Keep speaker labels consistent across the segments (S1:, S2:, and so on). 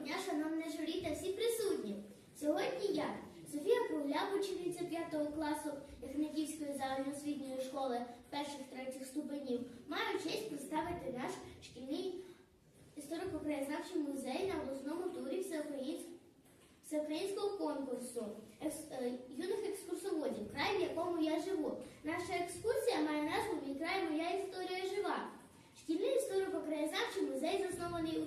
S1: дня, шановне журі та всі присутні. Сьогодні я, Софія Кругляк, учениця 5 класу Яхниківської загальноосвітньої школи перших третіх ступенів, маю честь представити наш шкільний історико-краєзнавчий музей на обласному турі всеукраїнського конкурсу е, юних екскурсоводів, край, в якому я живу. Наша екскурсія має назву Мій край, моя історія жива. Шкільний історико-краєзнавчий музей заснований у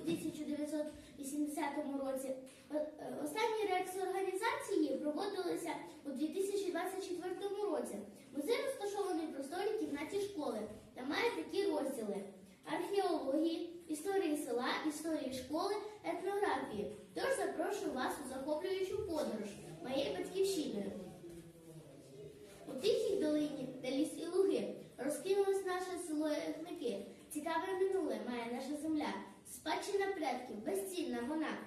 S1: 1980 році. О- е, Останні реекс-організації проводилися у 2024 році. Музей розташований в просторій кімнаті школи та має такі розділи: археології, історії села, історії школи, етнографії. Тож запрошую вас у захоплюючу подорож моєю батьківщиною. У тихій долині, де ліс і луги, розкинулось наше село Яхники. Цікаве минуле має наша земля. Спадщина предків, безцінна вона.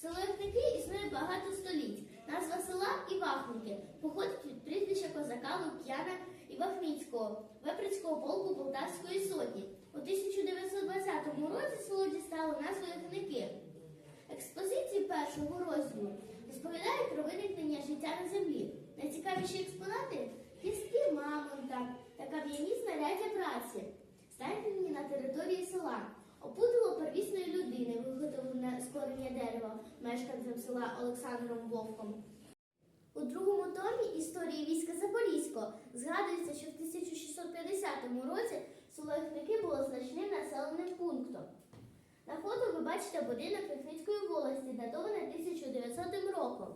S1: Село Яхники існує багато століть. Назва села Івахники походить від прізвища козака Лук'яна Івахніцького, Веприцького полку Полтавської сотні. У 1920 році село дістало назву Яхники. Експозиції першого розділу розповідають про виникнення життя на землі. Найцікавіші експонати кістки мамонта та кам'яні знаряддя праці, знайдені на території села. Опудало первісної людини, виготовлене з кореня дерева мешканцем села Олександром Вовком. У другому томі історії війська Запорізького згадується, що в 1650 році село було значним населеним пунктом. На фото ви бачите будинок Яхницької волості, датований 1900 роком.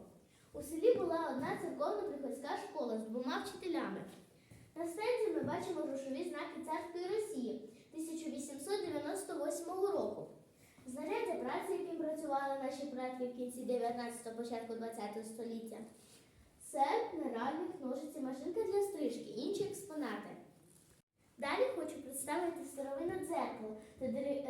S1: У селі була одна церковно-приходська школа з двома вчителями. На стенді ми бачимо грошові знаки царської Росії 1898 року. Знаряддя праці, яким працювали наші предки в кінці 19 початку 20 століття. Серп, наральник, ножиці, машинка для стрижки, інші експонати. Далі хочу представити старовинне дзеркало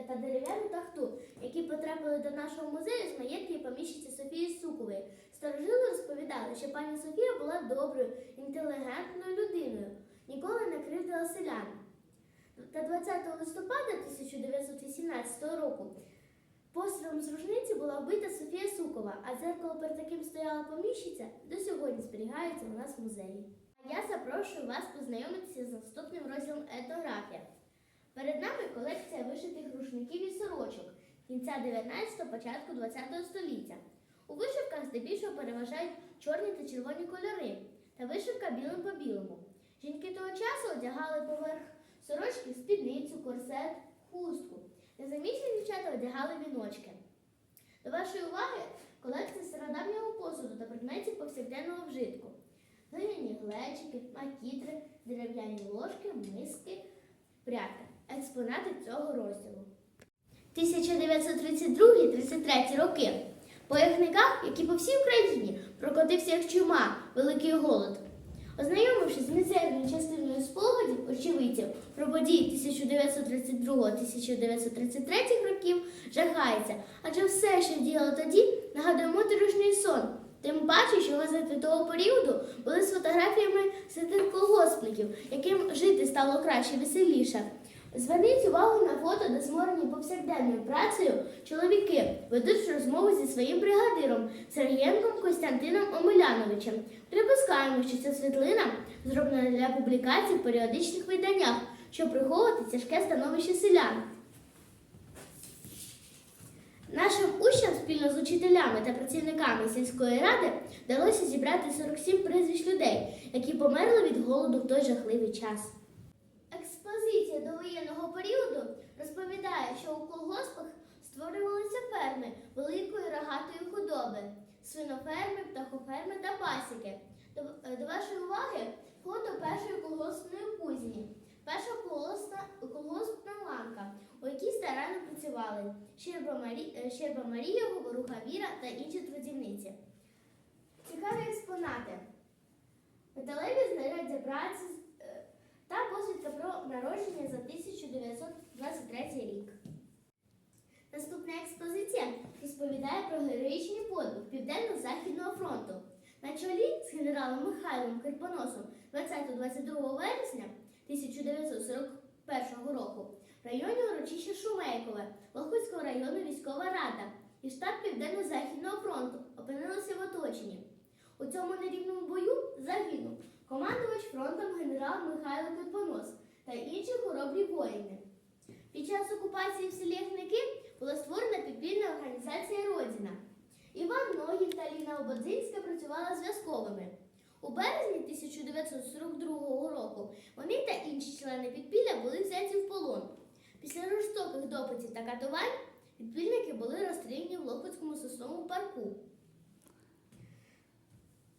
S1: та дерев'яну тахту, які потрапили до нашого музею з маєтки поміщиці Софії Сукової. Старожили розповідали, що пані Софія була доброю, інтелігентною людиною, ніколи не кривдила селян. Та 20 листопада 1918 року пострілом з рушниці була вбита Софія Сукова, а дзеркало перед яким стояла поміщиця до сьогодні зберігається у нас в музеї. Я запрошую вас познайомитися з наступним розділом етнографія. Перед нами колекція вишитих рушників і сорочок кінця 19-го, початку 20-го століття. У вишивках здебільшого переважають чорні та червоні кольори та вишивка білим по білому. Жінки того часу одягали поверх сорочки спідницю, корсет, хустку. Незаміжні дівчата одягали віночки. До вашої уваги колекція стародавнього посуду та предметів повсякденного вжитку. Глиняні глечики, макітри, дерев'яні ложки, миски, прядки. Експонати цього розділу. 1932-33 роки. По яхниках, які по всій Україні, прокотився як чума, великий голод. Ознайомившись з мізерною частиною спогадів очевидців про події 1932-1933 років, жахається, адже все, що діяло тоді, нагадує моторошний сон. Тим паче, що газети того періоду були з фотографіями серед колгоспників, яким жити стало краще веселіше. Зверніть увагу на фото, де зморені повсякденною працею чоловіки ведуть розмову зі своїм бригадиром Сергієнком Костянтином Омеляновичем. Припускаємо, що ця світлина зроблена для публікацій в періодичних виданнях, щоб приховувати тяжке становище селян. Нашим учням спільно з учителями та працівниками сільської ради вдалося зібрати 47 прізвищ людей, які померли від голоду в той жахливий час. Експозиція до воєнного періоду розповідає, що у колгоспах створювалися ферми великої рогатої худоби, свиноферми, птахоферми та пасіки. До, е, до вашої уваги фото першої колгоспної кузні. Перша колгоспна, колгоспна ланка, у якій старанно працювали Щерба, Марі, е, Щерба Марія, Говоруха Віра та інші трудівниці. Цікаві експонати. Металеві знаряддя праці та посвідка про народження за 1923 рік. Наступна експозиція розповідає про героїчний подвиг Південно-Західного фронту. На чолі з генералом Михайлом Кирпоносом 20-22 вересня 1941 року в районі урочище Шумейкове Лохвицького району військова рада і штаб Південно-Західного фронту опинилися в оточенні. У цьому нерівному бою загинув фронтом генерал Михайло Кирпонос та інші хоробрі воїни. Під час окупації в селі Яхники була створена підпільна організація Родіна. Іван Ногін та Ліна Ободзинська працювали зв'язковими. У березні 1942 року вони та інші члени підпілля були взяті в полон. Після жорстоких допитів та катувань підпільники були розстріляні в Лохвицькому сосновому парку.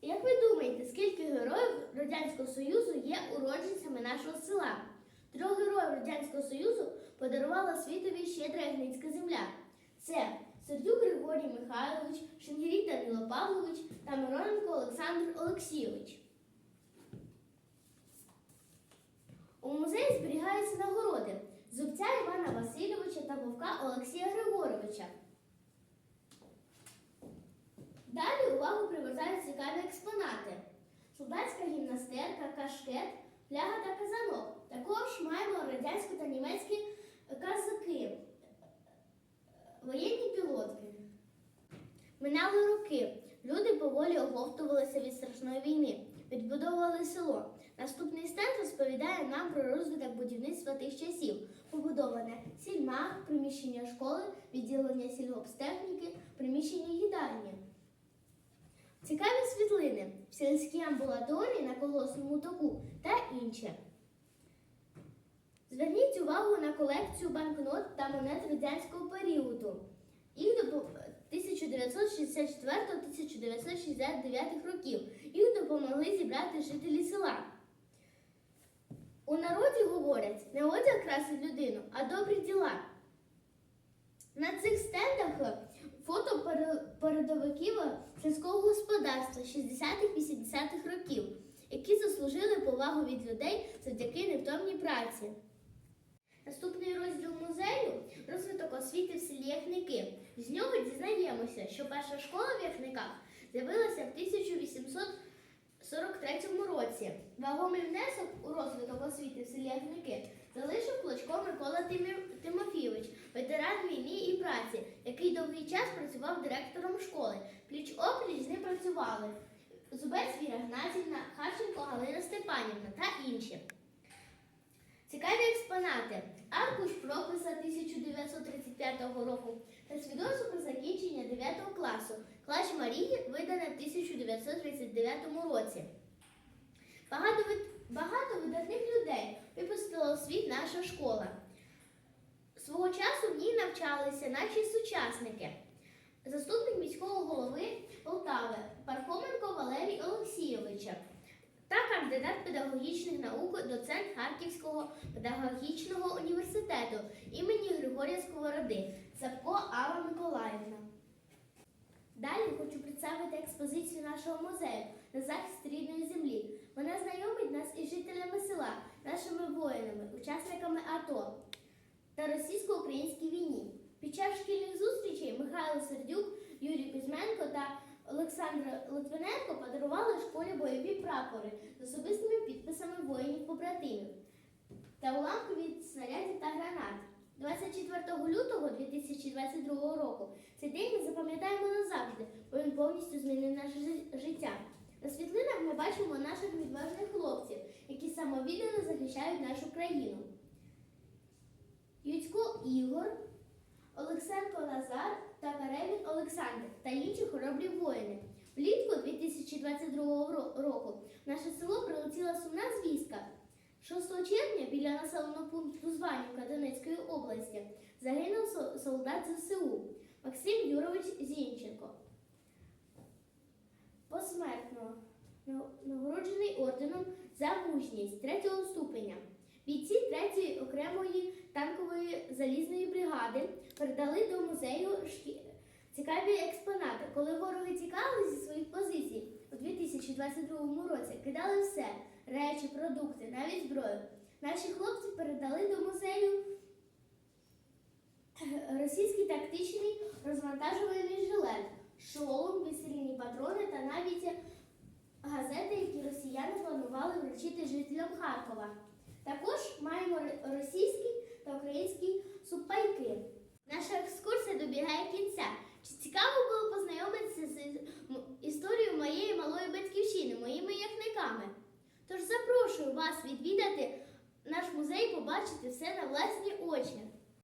S1: Як ви думаєте, скільки героїв Радянського Союзу є уродженцями нашого села? Трьох героїв Радянського Союзу подарувала світові щедра Ягницька земля. Це Сердюк Григорій Михайлович, Шенгірій Данило Павлович та Мироненко Олександр Олексійович. У музеї зберігаються нагороди зубця Івана Васильовича та вовка Олексія Григоровича. Далі увагу привертають цікаві експонати. Солдатська гімнастерка, кашкет, фляга та казанок. Також маємо радянські та німецькі казаки, воєнні пілотки. Минали роки. Люди поволі оговтувалися від страшної війни, відбудовували село. Наступний стенд розповідає нам про розвиток будівництва тих часів. Побудоване сільма, приміщення школи, відділення сільгоптехніки, приміщення їдальні. Цікаві світлини в сільській амбулаторії на колосному току та інше. Зверніть увагу на колекцію банкнот та монет радянського періоду. Їх до 1964-1969 років. Їх допомогли зібрати жителі села. У народі говорять, не одяг красить людину, а добрі діла. На цих стендах фото передовиків сільського господарства 60-х-80-х років, які заслужили повагу від людей завдяки невтомній праці. Наступний розділ музею розвиток освіти в селі Яхники. З нього дізнаємося, що перша школа в Яхниках з'явилася в 1843 році. Вагомий внесок у розвиток освіти в селі Яхники залишив Клочко Микола Тимофійович, ветеран війни і праці, який довгий час працював директором школи. Пліч опліч з ним працювали Зубець Віра Гнатівна, Харченко Галина Степанівна та інші. Цікаві експонати. Аркуш прописа 1935 року та свідоцтво про закінчення 9 класу. Клач Марії видане в 1939 році. Багато, багато видатних людей випустила у світ наша школа. Свого часу в ній навчалися наші сучасники. Заступник міського голови Полтави Пархоменко Валерій Олексійовича та кандидат педагогічних наук, доцент Харківського педагогічного університету імені Григорія Сковороди Савко Алла Миколаївна. Далі хочу представити експозицію нашого музею на захист рідної землі. Вона знайомить нас із жителями села, нашими воїнами, учасниками АТО та російсько-українській війні. Під час шкільних зустрічей Михайло Сердюк, Юрій Кузьменко та Олександр Литвиненко подарували школі бойові прапори з особистими підписами воїнів-побратимів та уламки від снарядів та гранат. 24 лютого 2022 року цей день ми запам'ятаємо назавжди, бо він повністю змінив наше життя. На світлинах ми бачимо наших відважних хлопців, які самовіддано захищають нашу країну. Ігор, Олексенко Назар та Карелін Олександр та інші хоробрі воїни. Влітку 2022 року в наше село прилетіла сумна звістка. 6 червня біля населеного пункту Званівка Донецької області загинув солдат ЗСУ Максим Юрович Зінченко. Посмертно нагороджений орденом за мужність третього ступеня. Бійці 3-ї окремої танкової залізної бригади передали до музею цікаві експонати. Коли вороги тікали зі своїх позицій у 2022 році, кидали все речі, продукти, навіть зброю. Наші хлопці передали до музею російський тактичний розвантажувальний жилет, шолом, весільні патрони та навіть газети, які росіяни планували вручити жителям Харкова українські супайки. Наша екскурсія добігає кінця. Чи цікаво було познайомитися з історією моєї малої батьківщини, моїми яхниками? Тож запрошую вас відвідати наш музей, побачити все на власні очі.